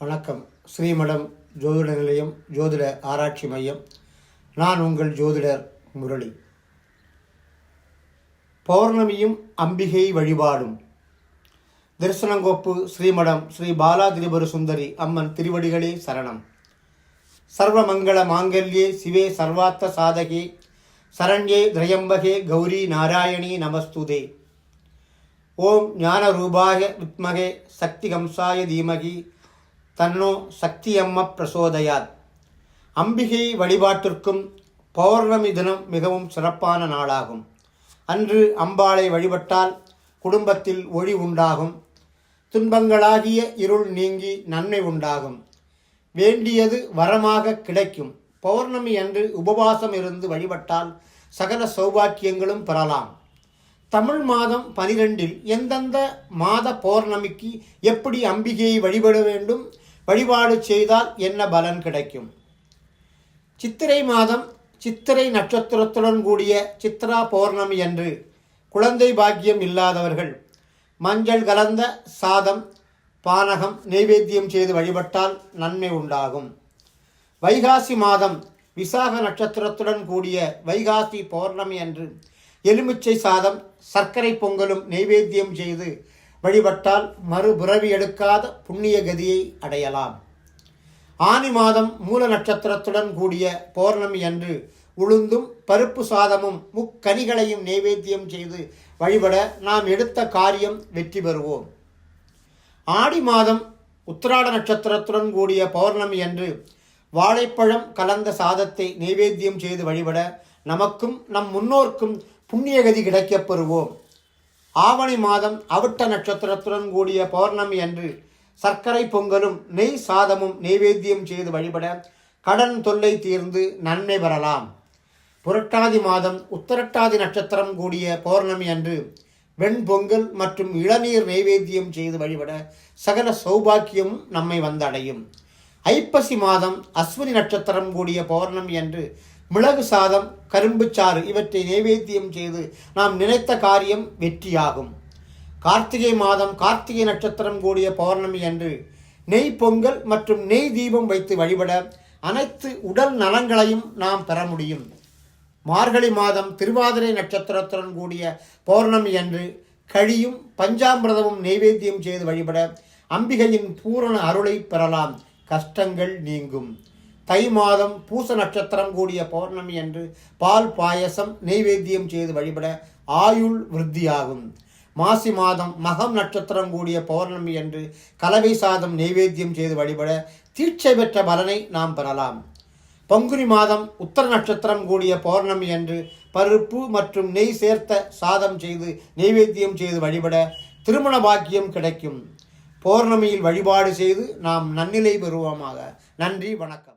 வணக்கம். ஸ்ரீமடம் ஜோதிட நிலையம் ஜோதிட ஆராய்ச்சி மையம். நான் உங்கள் ஜோதிடர் முரளி. பௌர்ணமியும் அம்பிகை வழிபாடும். தரிசனங்கோப்பு ஸ்ரீமடம் ஸ்ரீ பாலா திரிபுர சுந்தரி அம்மன் திருவடிகளே சரணம். சர்வமங்கள மாங்கல்யே சிவே சர்வார்த்த சாதகே. சரண்யே திரையம்பகே கௌரி நாராயணி நமஸ்துதே. ஓம் ஞான ரூபாய வித்மகே சக்தி கம்சாய தீமகி. தன்னோ சக்தியம்ம பிரசோதயாத். அம்பிகை வழிபாட்டிற்கும் பௌர்ணமி தினம் மிகவும் சிறப்பான நாளாகும். அன்று அம்பாளை வழிபட்டால் குடும்பத்தில் ஒளி உண்டாகும். துன்பங்களாகிய இருள் நீங்கி நன்மை உண்டாகும். வேண்டியது வரமாக கிடைக்கும். பௌர்ணமி அன்று உபவாசம் இருந்து வழிபட்டால் சகல சௌபாக்கியங்களும் பெறலாம். தமிழ் மாதம் பனிரெண்டில் எந்தெந்த மாத பௌர்ணமிக்கு எப்படி அம்பிகையை வழிபட வேண்டும்? வழிபாடு செய்தால் என்ன பலன் கிடைக்கும்? சித்திரை மாதம் சித்திரை நட்சத்திரத்துடன் கூடிய சித்ரா பௌர்ணமி அன்று குழந்தை பாக்கியம் இல்லாதவர்கள் மஞ்சள் கலந்த சாதம் பானகம் நெய்வேத்தியம் செய்து வழிபட்டால் நன்மை உண்டாகும். வைகாசி மாதம் விசாக நட்சத்திரத்துடன் கூடிய வைகாசி பௌர்ணமி அன்று எலுமிச்சை சாதம் சர்க்கரை பொங்கலும் நெய்வேத்தியம் செய்து வழிபட்டால் மறுபிறவி எடுக்காத புண்ணிய கதியை அடையலாம். ஆனி மாதம் மூல நட்சத்திரத்துடன் கூடிய பௌர்ணமி அன்று உளுந்தும் பருப்பு சாதமும் முக்கனிகளையும் நைவேத்தியம் செய்து வழிபட நாம் எடுத்த காரியம் வெற்றி பெறுவோம். ஆடி மாதம் உத்திராட நட்சத்திரத்துடன் கூடிய பௌர்ணமி அன்று வாழைப்பழம் கலந்த சாதத்தை நைவேத்தியம் செய்து வழிபட நமக்கும் நம் முன்னோர்க்கும் புண்ணியகதி கிடைக்கப் பெறுவோம். ஆவணி மாதம் அவிட்ட நட்சத்திரத்துடன் கூடிய பௌர்ணமி அன்று சர்க்கரை பொங்கலும் நெய் சாதமும் நெய்வேத்தியம் செய்து வழிபட கடன் தொல்லை தீர்ந்து நன்மை பெறலாம். புரட்டாதி மாதம் உத்தரட்டாதி நட்சத்திரம் கூடிய பௌர்ணமி அன்று வெண்பொங்கல் மற்றும் இளநீர் நெய்வேத்தியம் செய்து வழிபட சகல சௌபாக்கியமும் நம்மை வந்தடையும். ஐப்பசி மாதம் அஸ்வினி நட்சத்திரம் கூடிய பௌர்ணமி அன்று மிளகு சாதம் கரும்பு சாறு இவற்றை நைவேத்தியம் செய்து நாம் நினைத்த காரியம் வெற்றியாகும். கார்த்திகை மாதம் கார்த்திகை நட்சத்திரம் கூடிய பௌர்ணமி அன்று நெய் பொங்கல் மற்றும் நெய் தீபம் வைத்து வழிபட அனைத்து உடல் நலங்களையும் நாம் பெற முடியும். மார்கழி மாதம் திருவாதிரை நட்சத்திரத்துடன் கூடிய பௌர்ணமி அன்று கழியும் பஞ்சாமிரதமும் நெய்வேத்தியம் செய்து வழிபட அம்பிகையின் பூரண அருளை பெறலாம். கஷ்டங்கள் நீங்கும். தை மாதம் பூச நட்சத்திரம் கூடிய பௌர்ணமி அன்று பால் பாயசம் நெய்வேத்தியம் செய்து வழிபட ஆயுள் விருத்தியாகும். மாசி மாதம் மகம் நட்சத்திரம் கூடிய பௌர்ணமி அன்று கலவை சாதம் நெய்வேத்தியம் செய்து வழிபட தீட்சை பெற்ற பலனை நாம் பெறலாம். பங்குனி மாதம் உத்தர நட்சத்திரம் கூடிய பௌர்ணமி அன்று பருப்பு மற்றும் நெய் சேர்த்த சாதம் செய்து நெய்வேத்தியம் செய்து வழிபட திருமண பாக்கியம் கிடைக்கும். பௌர்ணமியில் வழிபாடு செய்து நாம் நன்னிலை பெறுவோமாக. நன்றி வணக்கம்.